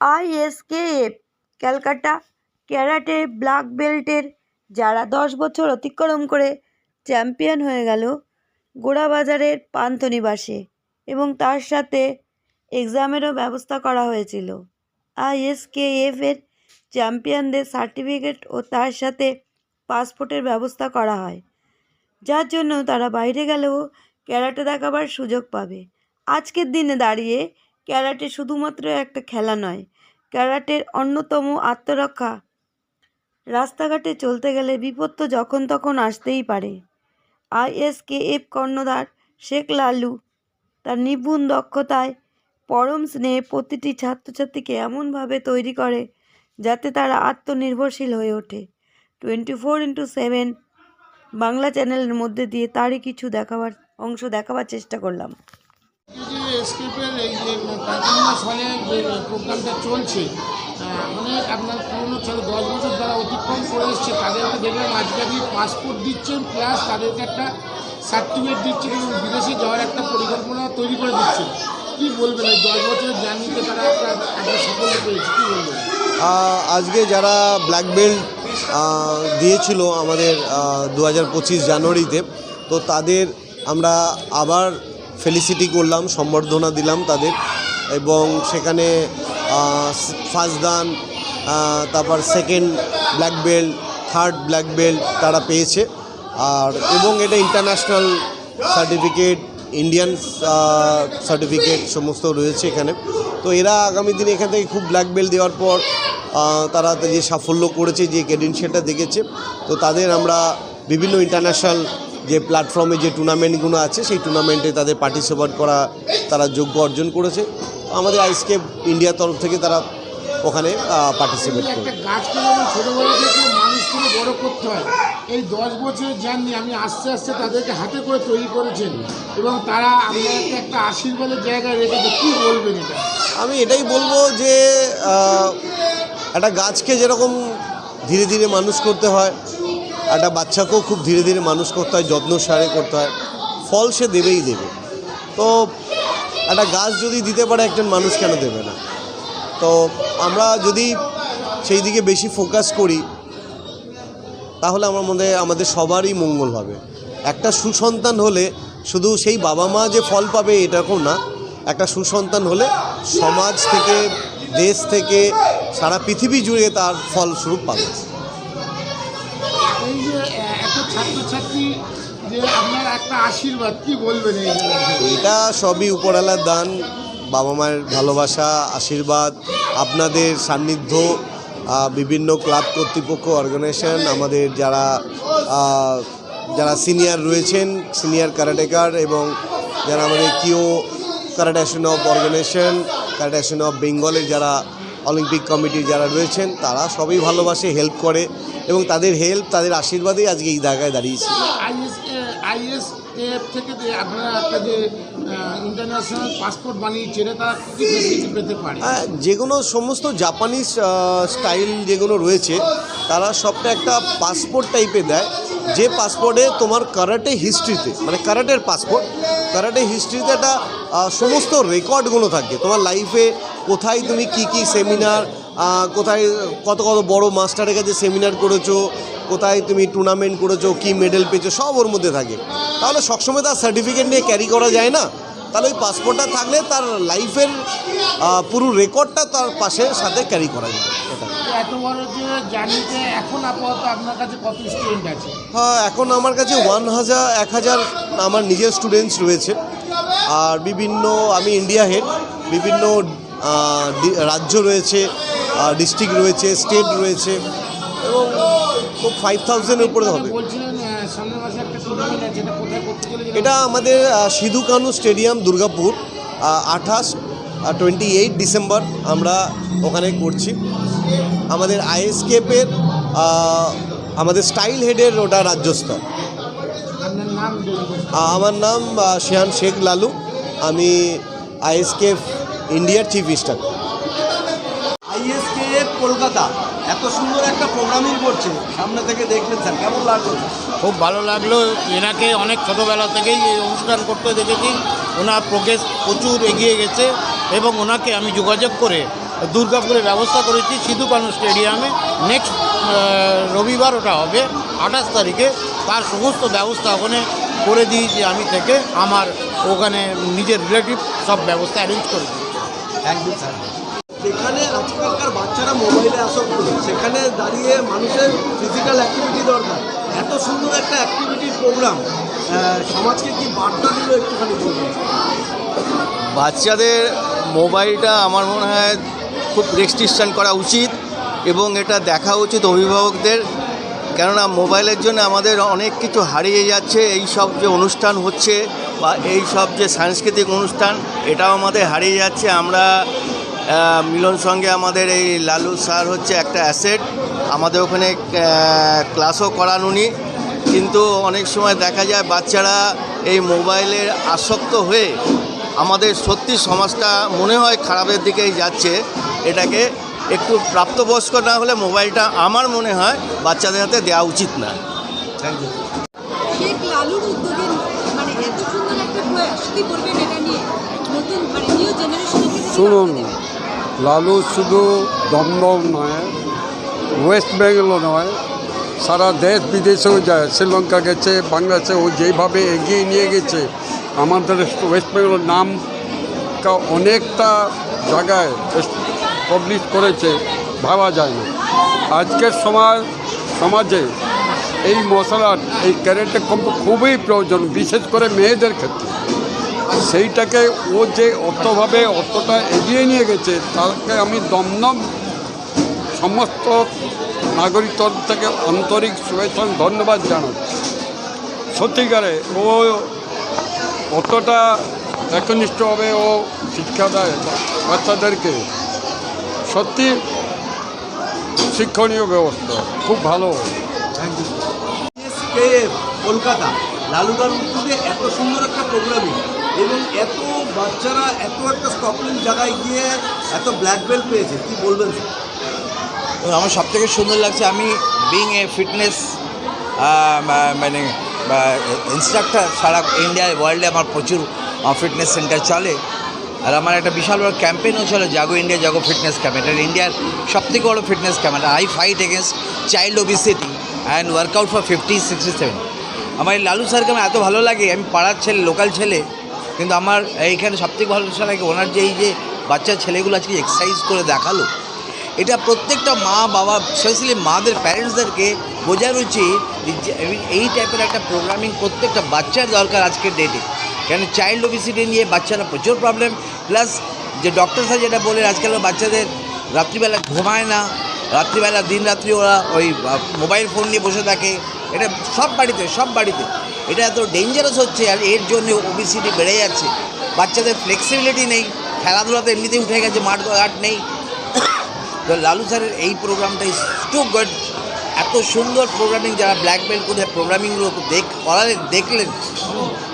আইএসকেএফ Calcutta karate black বেল্টের যারা দশ বছর অতিক্রম করে চ্যাম্পিয়ন হয়ে গেল গোড়াবাজারের পান্থনিবাসে এবং তার সাথে এক্সামেরও ব্যবস্থা করা হয়েছিল। আইএসকেএফের চ্যাম্পিয়নদের সার্টিফিকেট ও তার সাথে পাসপোর্টের ব্যবস্থা করা হয়, যার জন্য তারা বাইরে গেলেও ক্যারাটে দেখাবার সুযোগ পাবে। আজকের দিনে দাঁড়িয়ে ক্যারাটে শুধুমাত্র একটা খেলা নয়, ক্যারাটের অন্যতম আত্মরক্ষা। রাস্তাঘাটে চলতে গেলে বিপদ তো যখন তখন আসতেই পারে। আইএসকেএফ কর্ণধার শেখ লালু তার নিপুণ দক্ষতায় পরম স্নেহে প্রতিটি ছাত্রছাত্রীকে এমনভাবে তৈরি করে যাতে তারা আত্মনির্ভরশীল হয়ে ওঠে। Twenty four into seven Bangla চ্যানেলের মধ্যে দিয়ে তারই কিছু দেখাবার অংশ দেখাবার চেষ্টা করলাম। এই এই যে পাঁচমাস হলে যে প্রোগ্রামটা চলছে অনেক আপনার পুরনো ছেলে দশ বছর যারা অতিক্রম করে এসছে তাদেরকে দেখলাম আজকে আপনি পাসপোর্ট দিচ্ছেন প্লাস তাদেরকে একটা সার্টিফিকেট দিচ্ছেন এবং বিদেশে যাওয়ার একটা পরিকল্পনা তৈরি করে দিচ্ছেন। কী বলবেন এই দশ বছরের জার্নিতে তারা একটা একটা সাফল্য পেয়েছে, কী বলবেন? আজকে যারা ব্ল্যাক বেল্ট দিয়েছিল আমাদের দু হাজার পঁচিশ জানুয়ারিতে, তো তাদের আমরা আবার ফেলিসিটি করলাম, সম্বর্ধনা দিলাম তাদের এবং সেখানে ফার্স্ট দান তারপর second black belt third black belt তারা পেয়েছে। আর, এবং এটা ইন্টারন্যাশনাল সার্টিফিকেট ইন্ডিয়ান সার্টিফিকেট সমস্ত রয়েছে এখানে। তো এরা আগামী দিনে এখান থেকে খুব ব্ল্যাক বেল্ট দেওয়ার পর তারা যে সাফল্য করেছে, যে ক্রেডেন্সিয়ালটা দেখেছে, তো তাদের আমরা বিভিন্ন ইন্টারন্যাশনাল যে প্ল্যাটফর্মে যে টুর্নামেন্টগুলো আছে সেই টুর্নামেন্টে তাদের পার্টিসিপেট করা তারা যোগ্য অর্জন করেছে। আমাদের আইসকেপ ইন্ডিয়ার তরফ থেকে তারা ওখানে পার্টিসিপেট করে হয়। এই দশ বছরের জার্নি আমি আস্তে আস্তে তাদেরকে হাতে করে তৈরি করেছেন এবং তারা আপনাকে একটা আশীর্বাদের জায়গায় রেখেছে। কী বলবেন এটা? আমি এটাই বলব যে একটা গাছকে যেরকম ধীরে ধীরে মানুষ করতে হয় একটা বাচ্চাকেও খুব ধীরে ধীরে মানুষ করতে হয়, যত্ন সারে করতে হয়। ফল সে দেবেই দেবে। তো একটা গাছ যদি দিতে পারে, একজন মানুষ কেন দেবে না? তো আমরা যদি সেই দিকে বেশি ফোকাস করি, তাহলে আমার মধ্যে আমাদের সবারই মঙ্গল হবে। একটা সুসন্তান হলে শুধু সেই বাবা মা যে ফল পাবে, এরকম না। একটা সুসন্তান হলে সমাজ থেকে, দেশ থেকে, সারা পৃথিবী জুড়ে তার ফলস্বরূপ পাবে। ছাত্রছাত্রী যে আপনার একটা আশীর্বাদ, কি বলবেন এটা সবই উপরালার দান, বাবা মায়ের ভালোবাসা, আশীর্বাদ, আপনাদের সান্নিধ্য বিভিন্ন ক্লাব কর্তৃপক্ষ, অর্গানাইজেশন, আমাদের যারা যারা সিনিয়র রয়েছেন, সিনিয়র ক্যারাটেকার এবং যারা আমাদের কিও ক্যারাটেশন অফ অর্গানাইজেশন ক্যারাটেশন অফ বেঙ্গলের যারা অলিম্পিক কমিটি যারা রয়েছেন তারা সবই ভালোবাসে হেল্প করে এবং তাদের হেল্প তাদের আশীর্বাদেই আজকে এই জায়গায় দাঁড়িয়েছে। আইএস আইএস থেকে যে আপনারা একটা যে ইন্টারন্যাশনাল পাসপোর্ট বানিয়েছে তারা পেতে পারে। হ্যাঁ যে কোনো সমস্ত জাপানিজ স্টাইল যেগুলো রয়েছে তারা সবটা একটা পাসপোর্ট টাইপে দেয়। যে পাসপোর্টে তোমার কারাটে হিস্ট্রিতে মানে কারাটের পাসপোর্ট কারাটে হিস্ট্রিতে একটা সমস্ত রেকর্ডগুলো থাকে। তোমার লাইফে কোথায় তুমি কি কি সেমিনার কোথায়, কত কত বড় মাস্টারের কাছে সেমিনার করেছ, কোথায় তুমি টুর্নামেন্ট করেছ, কি মেডেল পেয়েছ, সব ওর মধ্যে থাকে। তাহলে সবসময় তার সার্টিফিকেট নিয়ে ক্যারি করা যায় না। তাহলে ওই পাসপোর্টটা থাকলে তার লাইফের পুরো রেকর্ডটা তার পাশে সাথে ক্যারি করা যায়। এটা। এত বড় যে জার্নিতে এখন আপাতত আপনার কাছে কত স্টুডেন্ট আছে? হ্যাঁ এখন আমার কাছে ওয়ান হাজার এক হাজার আমার নিজের স্টুডেন্টস রয়েছে। আর বিভিন্ন আমি ইন্ডিয়া হেড বিভিন্ন রাজ্য রয়েছে ডিস্ট্রিক্ট রয়েছে স্টেট রয়েছে এবং খুব ফাইভ থাউজেন্ডের উপরে হবে। এটা আমাদের সিধু কানু স্টেডিয়াম, দুর্গাপুর আঠাশ টোয়েন্টি এইট ডিসেম্বর আমরা ওখানে করছি। আমাদের আইএসকেপের আমাদের স্টাইল হেডের ওটা রাজ্যস্তর। আমার নাম শেহান শেখ লালু। আমি আইএসকেফ ইন্ডিয়ার চিফ আইএসকে কলকাতা। এত সুন্দর একটা প্রোগ্রামিং করছে। সামনে থেকে দেখলেন স্যার কেমন লাগল? খুব ভালো লাগল। এনাকে অনেক ছোটোবেলা থেকেই এই অনুষ্ঠান করতে দেখেছি। ওনার প্রোগ্রেস প্রচুর এগিয়ে গেছে এবং ওনাকে আমি যোগাযোগ করে দুর্গাপুরে ব্যবস্থা করেছি সিধু কানু স্টেডিয়ামে নেক্সট রবিবার ওটা হবে আঠাশ তারিখে। তার সমস্ত ব্যবস্থা ওখানে করে দিয়েছি আমি থেকে। আমার ওখানে নিজের রিলেটিভ সব ব্যবস্থা অ্যারেঞ্জ করে দিয়েছি। থ্যাংক ইউ স্যার যেখানে আজকালকার বাচ্চারা মোবাইলে আসক্ত। সেখানে দাঁড়িয়ে মানুষের ফিজিক্যাল অ্যাক্টিভিটি দরকার। এত সুন্দর একটা অ্যাক্টিভিটির প্রোগ্রাম সমাজকে কি বার্তা দিল একটুখানি বাচ্চাদের মোবাইলটা আমার মনে হয় খুব রেস্ট্রিকশান করা উচিত এবং এটা দেখা উচিত অভিভাবকদের। কেননা মোবাইলের জন্য আমাদের অনেক কিছু হারিয়ে যাচ্ছে, এই সব যে অনুষ্ঠান হচ্ছে বা এই সব যে সাংস্কৃতিক অনুষ্ঠান, এটাও আমাদের হারিয়ে যাচ্ছে। আমরা মিলন সঙ্গে আমাদের এই লালু স্যার হচ্ছে একটা অ্যাসেট আমাদের ওখানে ক্লাসও করান উনি। কিন্তু অনেক সময় দেখা যায় বাচ্চারা এই মোবাইলের আসক্ত হয়ে আমাদের সত্যি সমাজটা মনে হয় খারাপের দিকেই যাচ্ছে। এটাকে একটু প্রাপ্তবয়স্ক না হলে মোবাইলটা আমার মনে হয় বাচ্চাদের হাতে দেওয়া উচিত না। থ্যাংক ইউ মানে নতুন মানে শুনুন? লালু শুধু দমদম নয় ওয়েস্ট বেঙ্গলও নয়, সারা দেশ বিদেশেও যায়। শ্রীলঙ্কা গেছে, বাংলাদেশে ও যেভাবে এগিয়ে নিয়ে গেছে, আমাদের ওয়েস্ট বেঙ্গলের নাম অনেকটা জায়গায় পাবলিশ করেছে, ভাবা যায় না। আজকের সময় সমাজে এই মশলার, এই ক্যারেটে খুবই প্রয়োজন, বিশেষ করে মেয়েদের ক্ষেত্রে। সেইটাকে ও যে অতভাবে অতটা এগিয়ে নিয়ে গেছে, তাকে আমি দমদম সমস্ত নাগরিক থেকে আন্তরিক শুভেচ্ছা ধন্যবাদ জানাচ্ছি। সত্যিকারে ও অতটা একনিষ্ঠভাবে ও শিক্ষা দেয় বাচ্চাদেরকে। সত্যি শিক্ষণীয় ব্যবস্থা, খুব ভালো। কলকাতা, লালুদার উদ্যোগে এত সুন্দর একটা প্রোগ্রামিং এবং এত বাচ্চারা, এত একটা স্টপিং জায়গায় গিয়ে এত ব্ল্যাক বেল্ট পেয়েছে, কি বলবেন আমার সব থেকে সুন্দর লাগছে, আমি বিং এ ফিটনেস মানে ইনস্ট্রাক্টর সারা ইন্ডিয়া ওয়ার্ল্ডে আমার প্রচুর ফিটনেস সেন্টার চলে। আর আমার একটা বিশাল বড় ক্যাম্পেইনও চলে, Jago India Jago fitness camp এটা ইন্ডিয়ার সব থেকে বড় fitness camp I fight against child obesity and workout for fifty sixty seven আমার লালু স্যারকে আমার এত ভালো লাগে, আমি পাড়ার ছেলে লোকাল ছেলে। কিন্তু আমার এইখানে সবথেকে ভালো লাগে ওনার যে এই যে বাচ্চা ছেলেগুলো আজকে এক্সারসাইজ করে দেখাল, এটা প্রত্যেকটা মা বাবা স্পেশালি মাদের প্যারেন্টসদেরকে বোঝার উচিত এই টাইপের একটা প্রোগ্রামিং প্রত্যেকটা বাচ্চার দরকার আজকের ডেটে কেন চাইল্ড ওবিসিটি নিয়ে বাচ্চারা প্রচুর প্রবলেম প্লাস যে ডক্টর স্যার যেটা বলে আজকাল বাচ্চাদের রাত্রিবেলা ঘুমায় না, রাত্রিবেলা দিন রাত্রি ওরা ওই মোবাইল ফোন নিয়ে বসে থাকে, এটা সব বাড়িতে সব বাড়িতে। এটা এত ডেঞ্জারাস হচ্ছে আর এর জন্য ওবিসিটি বেড়ে যাচ্ছে। বাচ্চাদের ফ্লেক্সিবিলিটি নেই, খেলাধুলাতে এমনিতেই উঠে গেছে, মাঠ ঘাট নেই। তো লালু স্যারের এই প্রোগ্রামটা ইজ টু গুড এত সুন্দর প্রোগ্রামিং যারা ব্ল্যাক বেল্ট করে প্রোগ্রামিংগুলো দেখ করালেন দেখলেন।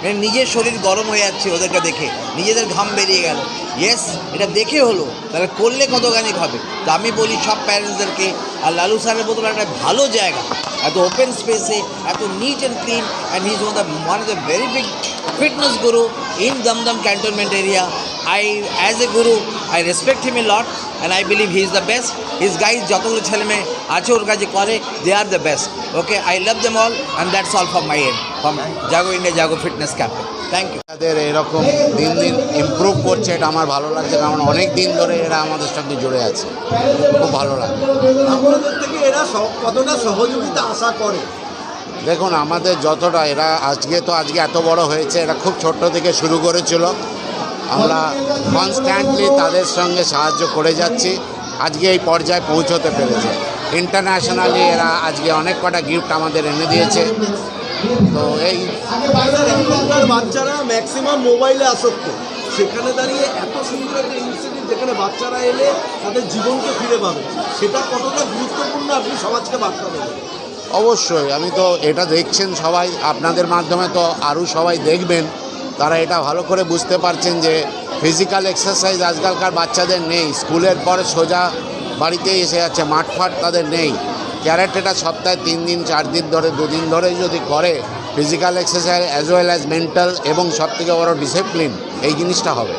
মানে নিজের শরীর গরম হয়ে যাচ্ছে ওদেরকে দেখে। নিজেদের ঘাম বেরিয়ে গেল। ইয়েস এটা দেখে হলো। তাহলে করলে কতখানি হবে তো আমি বলি সব প্যারেন্টসদেরকে আর লালু স্যারের মতন একটা ভালো জায়গা। at the open space, at the neat and clean, and he's one of the, one of the very big fitness guru in Damdam cantonment area. I, as a guru, I respect him a lot, and I believe he is the best. His guys যতগুলো ছেলে মেয়ে আছে ওর কাছে করে। They are the best okay I love them all and that's all for my end from Jago India Jago fitness ক্যাম্পে thank you তাদের এরকম দিন দিন ইমপ্রুভ করছে এটা আমার ভালো লাগছে কারণ অনেক দিন ধরে এরা আমাদের সঙ্গে জুড়ে আছে। খুব ভালো লাগে। আপনাদের থেকে এরা কতটা সহযোগিতা আশা করে? দেখুন আমাদের যতটা এরা আজকে তো আজকে এত বড় হয়েছে এরা খুব ছোট্ট থেকে শুরু করেছিল। আমরা কনস্ট্যান্টলি তাদের সঙ্গে সাহায্য করে যাচ্ছি। আজকে এই পর্যায়ে পৌঁছতে পেরেছে। ইন্টারন্যাশনালি এরা আজকে অনেক কটা গিফট আমাদের এনে দিয়েছে। তো এই বাচ্চারা ম্যাক্সিমাম মোবাইলে আসক্ত। সেখানে দাঁড়িয়ে এত সুন্দর একটা ইনিশিয়েটিভ যেখানে বাচ্চারা এলে তাদের জীবনকে ফিরে পাবে। সেটা কতটা গুরুত্বপূর্ণ আপনি সমাজকে বার্তা দেবেন? অবশ্যই আমি তো এটা দেখছেন সবাই। আপনাদের মাধ্যমে তো আরও সবাই দেখবেন। তারা এটা ভালো করে বুঝতে পারছেন যে ফিজিক্যাল এক্সারসাইজ আজকালকার বাচ্চাদের নেই। স্কুলের পরে সোজা বাড়িতেই এসে যাচ্ছে মাঠ ফাট তাদের নেই। ক্যারাটেটা সপ্তাহে তিন দিন চার দিন ধরে দুদিন ধরে যদি করে physical exercise as well as mental এবং সব থেকে বড় ডিসিপ্লিন এই জিনিসটা হবে।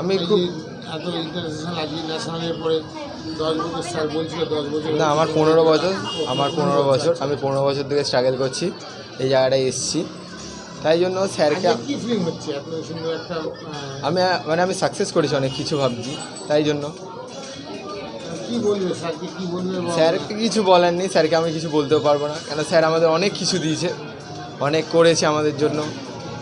আমি খুব এত ইন্টারন্যাশনাল আজকে ন্যাশনালের পরে দশ বছর স্যার বলছিল দশ বছর না আমার পনেরো বছর আমার পনেরো বছর আমি পনেরো বছর থেকে স্ট্রাগল করছি। এই জায়গাটায় এসেছি। তাই জন্য স্যারকে কি ফিলিং হচ্ছে? এত সুন্দর একটা আমি মানে আমি সাকসেস করেছি অনেক কিছু ভাবছি তাই জন্য। কি বলবে স্যারকে? কি বলবে স্যারকে কিছু বলার নেই স্যারকে আমি কিছু বলতেও পারব না। কেন স্যার আমাদের অনেক কিছু দিয়েছে অনেক করেছে আমাদের জন্য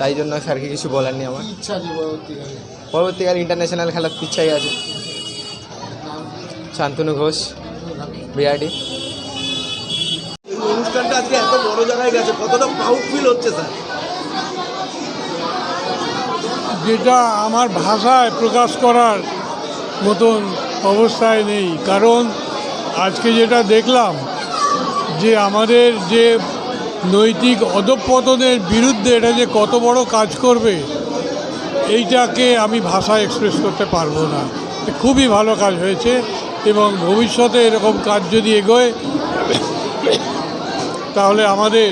তাই জন্য স্যারকে কিছু বলার নেই আমার। ইচ্ছা আছে পরবর্তীকালে? পরবর্তীকালে ইন্টারন্যাশনাল খেলার ইচ্ছাই আছে। শান্তনু ঘোষ বিআরডি অনুষ্ঠানটা আজকে এত বড় জায়গায় গেছে কতটা প্রাউড ফিল হচ্ছে স্যার? যেটা আমার ভাষায় প্রকাশ করার মতন অবস্থায় নেই। কারণ আজকে যেটা দেখলাম যে আমাদের যে নৈতিক অধঃপতনের বিরুদ্ধে এটা যে কত বড় কাজ করবে, এইটাকে আমি ভাষায় এক্সপ্রেস করতে পারব না। খুবই ভালো কাজ হয়েছে এবং ভবিষ্যতে এরকম কাজ যদি এগোয়, তাহলে আমাদের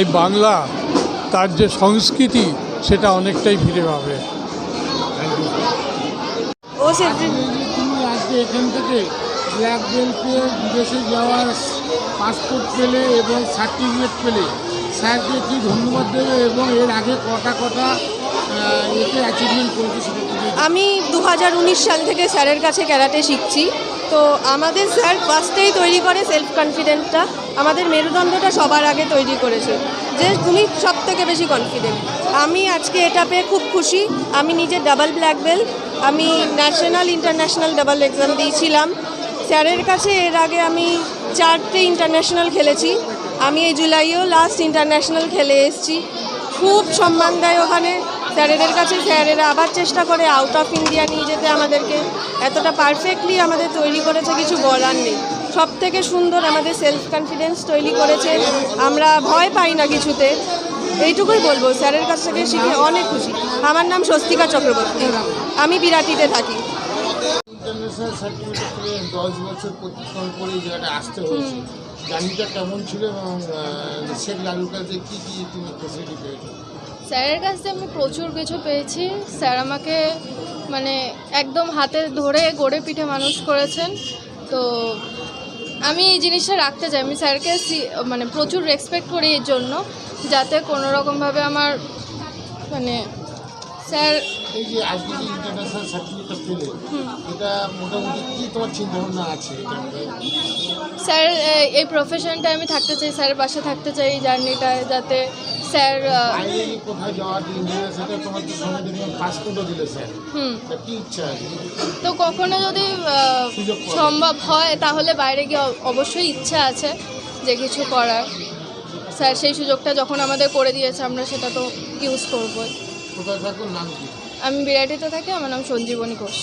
এই বাংলা তার যে সংস্কৃতি সেটা অনেকটাই ফিরে পাবে। ও তুমি আজকে এখান থেকে ব্ল্যাক বেল্ট পেয়ে বিদেশে যাওয়ার পাসপোর্ট পেলে এবং সার্টিফিকেট পেলে স্যারকে কি ধন্যবাদ দেবে এবং এর আগে কটা কটা এতে অ্যাচিভমেন্ট করেছে আমি দু হাজার উনিশ সাল থেকে স্যারের কাছে ক্যারাটে শিখছি। তো আমাদের স্যার ফার্স্টেই তৈরি করে সেলফ কনফিডেন্টটা আমাদের মেরুদণ্ডটা সবার আগে তৈরি করেছে। যে তুমি সব থেকে বেশি কনফিডেন্ট আমি আজকে এটা পেয়ে খুব খুশি। আমি নিজে ডাবল ব্ল্যাক বেল্ট আমি ন্যাশনাল ইন্টারন্যাশনাল ডাবল এক্সাম দিয়েছিলাম। স্যারের কাছে এর আগে আমি চারটে ইন্টারন্যাশনাল খেলেছি। আমি এই জুলাইও লাস্ট ইন্টারন্যাশনাল খেলে এসেছি। খুব সম্মান দেয় ওখানে। স্যারেদের কাছে স্যারেরা আবার চেষ্টা করে আউট অফ ইন্ডিয়া নিয়ে যেতে আমাদেরকে। এতটা পারফেক্টলি আমাদের তৈরি করেছে, কিছু বলার নেই। সব থেকে সুন্দর আমাদের সেলফ কনফিডেন্স তৈরি করেছে। আমরা ভয় পাই না কিছুতে। এইটুকুই বলব, স্যারের কাছ থেকে শিখে অনেক খুশি। আমার নাম স্বস্তিকা চক্রবর্তী। আমি বিরাটিতে থাকি। দশ বছর করে জায়গাটা আসতে হয়েছে। জার্নিটা কেমন ছিল এবং শেখ লালুর কাছে কী কী তুমি ফেসিলিটি পেয়েছ? স্যারের কাছ থেকে আমি প্রচুর কিছু পেয়েছি। স্যার আমাকে মানে একদম হাতে ধরে গড়ে পিঠে মানুষ করেছেন। তো আমি এই জিনিসটা রাখতে চাই। আমি স্যারকে মানে প্রচুর রেসপেক্ট করি এর জন্য, যাতে কোনো রকমভাবে আমার মানে স্যার এই যে আজকে যে ইন্টারন্যাশনাল সার্টিফিকেট পেলে এটা মোটামুটি কী তোমার চিন্তাভাবনা আছে স্যার এই প্রফেশনটা আমি থাকতে চাই স্যারের পাশে থাকতে চাই এই জার্নিটায় যাতে স্যার কোথায় যাওয়ার তোমার পাসপোর্টও দিলে ইচ্ছা তো কখনো যদি। সম্ভব হয় তাহলে বাইরে গিয়ে অবশ্যই ইচ্ছা আছে যে কিছু করার। স্যার সেই সুযোগটা যখন আমাদের করে দিয়েছে আমরা সেটা তো ইউজ করবই। আমি বিরাটিতে থাকি আমার নাম সঞ্জীবনী ঘোষ।